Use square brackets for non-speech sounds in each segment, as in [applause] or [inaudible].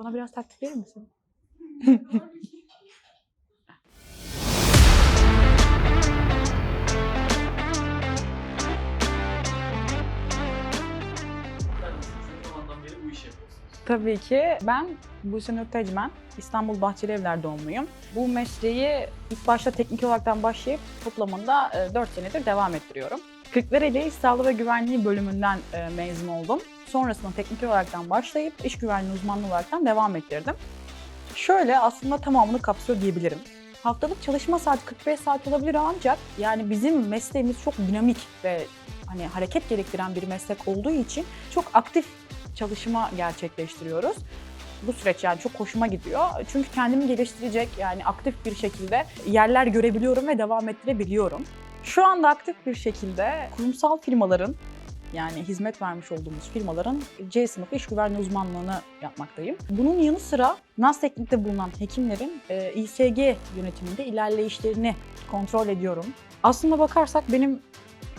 Bana biraz taktik verir misin? Tabii ki. Ben Buse Nur Tecmen, İstanbul Bahçeli Evler doğumluyum. Bu mesleği ilk başta teknik olaraktan başlayıp toplamında 4 senedir devam ettiriyorum. Kırklareli İş Sağlığı ve Güvenliği bölümünden e, mezun oldum. Sonrasında teknik olaraktan başlayıp iş güvenliği uzmanlığı olaraktan devam ettirdim. Şöyle aslında tamamını kapsıyor diyebilirim. Haftalık çalışma saati 45 saat olabilir ancak yani bizim mesleğimiz çok dinamik ve hani hareket gerektiren bir meslek olduğu için çok aktif çalışma gerçekleştiriyoruz. Bu süreç yani çok hoşuma gidiyor. Çünkü kendimi geliştirecek yani aktif bir şekilde yerler görebiliyorum ve devam ettirebiliyorum. Şu anda aktif bir şekilde kurumsal firmaların yani hizmet vermiş olduğumuz firmaların C sınıfı iş güvenliği uzmanlığını yapmaktayım. Bunun yanı sıra NAS teknikte bulunan hekimlerin e, İSG yönetiminde ilerleyişlerini kontrol ediyorum. Aslında bakarsak benim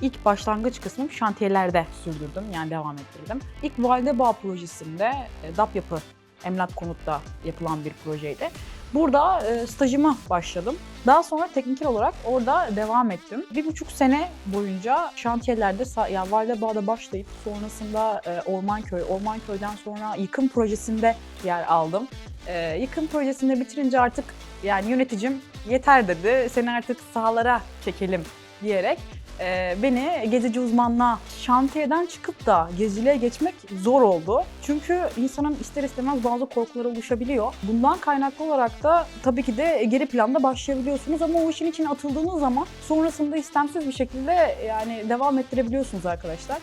ilk başlangıç kısmım şantiyelerde sürdürdüm yani devam ettirdim. İlk Validebağ projesinde e, DAP yapı emlak konutta yapılan bir projeydi. Burada e, stajıma başladım. Daha sonra tekniker olarak orada devam ettim. Bir buçuk sene boyunca şantiyelerde, sa- ya Validebağ'da başlayıp sonrasında e, Ormanköy, Ormanköy'den sonra yıkım projesinde yer aldım. E, yıkım projesinde bitirince artık yani yöneticim yeter dedi, seni artık sahalara çekelim diyerek e, beni gezici uzmanlığa şantiyeden çıkıp da geziciliğe geçmek zor oldu. Çünkü insanın ister istemez bazı korkuları oluşabiliyor. Bundan kaynaklı olarak da tabii ki de geri planda başlayabiliyorsunuz ama o işin içine atıldığınız zaman sonrasında istemsiz bir şekilde yani devam ettirebiliyorsunuz arkadaşlar.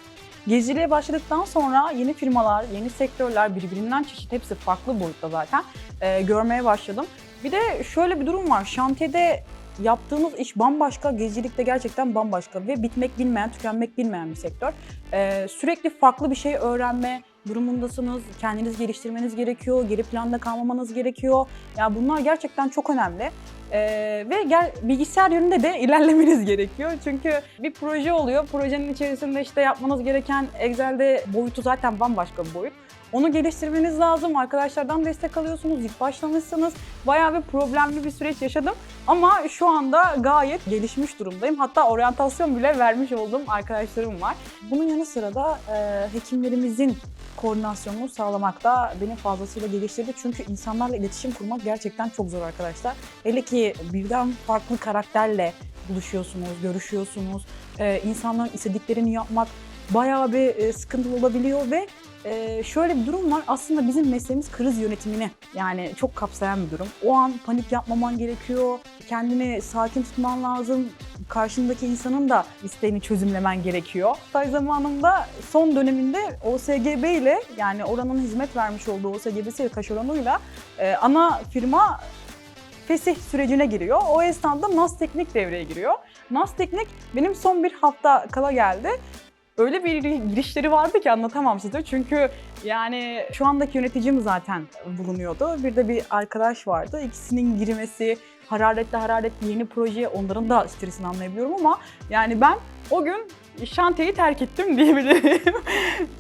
Geziciliğe başladıktan sonra yeni firmalar, yeni sektörler birbirinden çeşit hepsi farklı boyutta zaten e, görmeye başladım. Bir de şöyle bir durum var. Şantiyede yaptığınız iş bambaşka, gezicilikte gerçekten bambaşka ve bitmek bilmeyen, tükenmek bilmeyen bir sektör. Ee, sürekli farklı bir şey öğrenme durumundasınız, kendiniz geliştirmeniz gerekiyor, geri planda kalmamanız gerekiyor. Ya bunlar gerçekten çok önemli. Ee, ve gel, bilgisayar yönünde de [laughs] ilerlemeniz gerekiyor. Çünkü bir proje oluyor, projenin içerisinde işte yapmanız gereken Excel'de boyutu zaten bambaşka bir boyut. Onu geliştirmeniz lazım. Arkadaşlardan destek alıyorsunuz. İlk başlamışsınız. Bayağı bir problemli bir süreç yaşadım. Ama şu anda gayet gelişmiş durumdayım. Hatta oryantasyon bile vermiş olduğum arkadaşlarım var. Bunun yanı sıra da e, hekimlerimizin koordinasyonunu sağlamakta beni fazlasıyla geliştirdi. Çünkü insanlarla iletişim kurmak gerçekten çok zor arkadaşlar. Hele ki birden farklı karakterle buluşuyorsunuz, görüşüyorsunuz. E, insanların istediklerini yapmak bayağı bir e, sıkıntılı olabiliyor ve e, şöyle bir durum var. Aslında bizim mesleğimiz kriz yönetimini yani çok kapsayan bir durum. O an panik yapmaman gerekiyor. Kendini sakin tutman lazım. Karşındaki insanın da isteğini çözümlemen gerekiyor. Staj zamanında son döneminde OSGB ile yani oranın hizmet vermiş olduğu OSGB'si ve taşeronuyla e, ana firma fesih sürecine giriyor. O esnada NAS Teknik devreye giriyor. NAS Teknik benim son bir hafta kala geldi. Öyle bir girişleri vardı ki anlatamam size. Çünkü yani şu andaki yöneticim zaten bulunuyordu. Bir de bir arkadaş vardı. İkisinin girmesi, hararetli hararetli yeni proje onların da stresini anlayabiliyorum ama yani ben o gün şantiyeyi terk ettim [laughs] diyebilirim.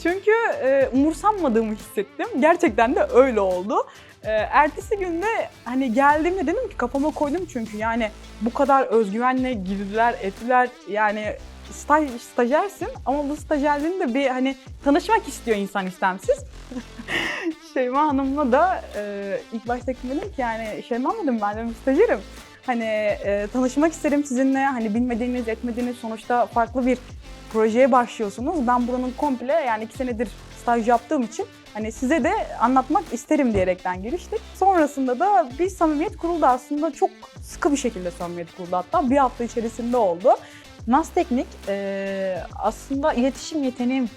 Çünkü e, umursanmadığımı hissettim. Gerçekten de öyle oldu. E, ertesi günde hani geldiğimde dedim ki kafama koydum çünkü yani bu kadar özgüvenle girdiler, ettiler yani staj, stajyersin ama bu stajyerliğin de bir hani tanışmak istiyor insan istemsiz. [laughs] Şeyma Hanım'la da e, ilk başta dedim ki yani Şeyma Hanım ben dedim stajyerim. Hani e, tanışmak isterim sizinle hani bilmediğiniz etmediğiniz sonuçta farklı bir projeye başlıyorsunuz. Ben buranın komple yani iki senedir staj yaptığım için hani size de anlatmak isterim diyerekten giriştik. Sonrasında da bir samimiyet kuruldu aslında çok sıkı bir şekilde samimiyet kuruldu hatta bir hafta içerisinde oldu. Nas Teknik e, aslında iletişim yeteneğimi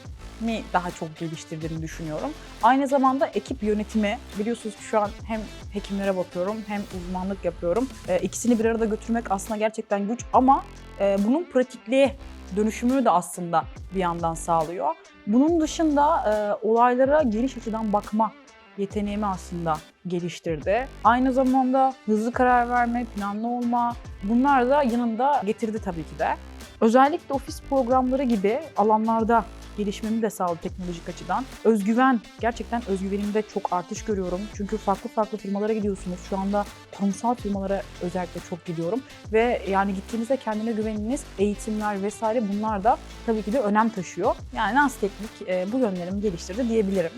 daha çok geliştirdiğini düşünüyorum. Aynı zamanda ekip yönetimi, biliyorsunuz ki şu an hem hekimlere bakıyorum hem uzmanlık yapıyorum. E, ikisini bir arada götürmek aslında gerçekten güç ama e, bunun pratikliğe dönüşümünü de aslında bir yandan sağlıyor. Bunun dışında e, olaylara geniş açıdan bakma yeteneğimi aslında geliştirdi. Aynı zamanda hızlı karar verme, planlı olma bunlar da yanında getirdi tabii ki de. Özellikle ofis programları gibi alanlarda gelişmemi de sağladı teknolojik açıdan. Özgüven, gerçekten özgüvenimde çok artış görüyorum. Çünkü farklı farklı firmalara gidiyorsunuz. Şu anda kurumsal firmalara özellikle çok gidiyorum. Ve yani gittiğinizde kendine güveniniz, eğitimler vesaire bunlar da tabii ki de önem taşıyor. Yani Nans Teknik e, bu yönlerimi geliştirdi diyebilirim.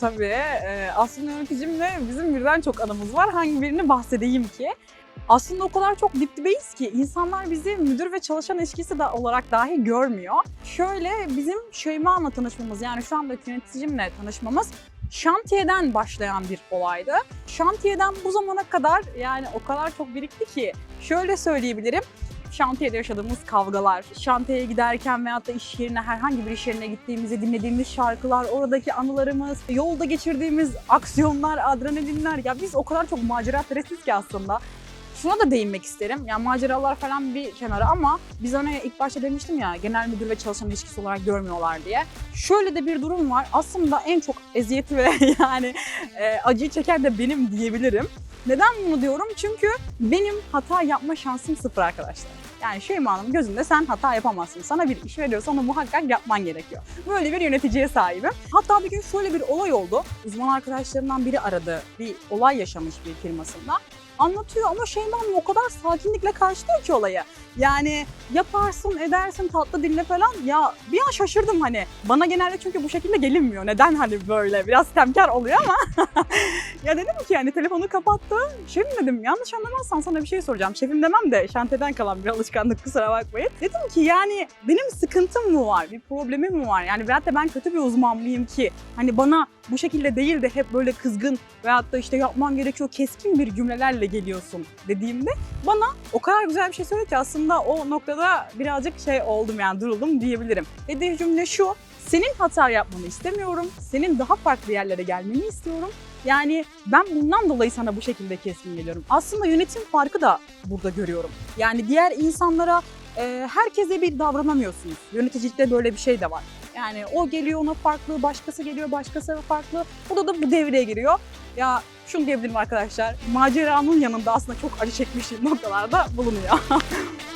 Tabii. e, aslında yöneticimle bizim birden çok anımız var. Hangi birini bahsedeyim ki? Aslında o kadar çok dip dibeyiz ki insanlar bizi müdür ve çalışan ilişkisi de olarak dahi görmüyor. Şöyle bizim Şeyma'la tanışmamız yani şu andaki yöneticimle tanışmamız şantiyeden başlayan bir olaydı. Şantiyeden bu zamana kadar yani o kadar çok birikti ki şöyle söyleyebilirim. Şantiyede yaşadığımız kavgalar, şantiyeye giderken veyahut da iş yerine herhangi bir iş yerine gittiğimizde dinlediğimiz şarkılar, oradaki anılarımız, yolda geçirdiğimiz aksiyonlar, adrenalinler. Ya biz o kadar çok macera perestiz ki aslında. Şuna da değinmek isterim. Ya maceralar falan bir kenara ama biz hani ilk başta demiştim ya genel müdür ve çalışan ilişkisi olarak görmüyorlar diye. Şöyle de bir durum var. Aslında en çok eziyeti ve [laughs] yani e, acıyı çeken de benim diyebilirim. Neden bunu diyorum? Çünkü benim hata yapma şansım sıfır arkadaşlar. Yani Şeyma Hanım gözünde sen hata yapamazsın. Sana bir iş veriyorsa onu muhakkak yapman gerekiyor. Böyle bir yöneticiye sahibim. Hatta bir gün şöyle bir olay oldu. Uzman arkadaşlarından biri aradı. Bir olay yaşamış bir firmasında. Anlatıyor ama Şeyma Hanım o kadar sakinlikle karşılıyor ki olayı. Yani yaparsın, edersin tatlı dille falan. Ya bir an şaşırdım hani. Bana genelde çünkü bu şekilde gelinmiyor. Neden hani böyle? Biraz temkar oluyor ama. [laughs] ya dedim ki yani telefonu kapattı. Şefim dedim yanlış anlamazsan sana bir şey soracağım. Şefim demem de şanteden kalan bir alışkanlık kusura bakmayın. Dedim ki yani benim sıkıntım mı var? Bir problemim mi var? Yani veyahut da ben kötü bir uzman mıyım ki? Hani bana bu şekilde değil de hep böyle kızgın veyahut da işte yapman gerekiyor keskin bir cümlelerle geliyorsun dediğimde bana o kadar güzel bir şey söyledi ki aslında o noktada birazcık şey oldum yani duruldum diyebilirim. Dediği cümle şu, senin hata yapmanı istemiyorum, senin daha farklı yerlere gelmeni istiyorum. Yani ben bundan dolayı sana bu şekilde keskin geliyorum. Aslında yönetim farkı da burada görüyorum. Yani diğer insanlara e, herkese bir davranamıyorsunuz. Yöneticilikte böyle bir şey de var. Yani o geliyor ona farklı, başkası geliyor başkası farklı. Bu da bu devreye giriyor. Ya şunu diyebilirim arkadaşlar, maceranın yanında aslında çok acı çekmişim noktalarda bulunuyor. [laughs]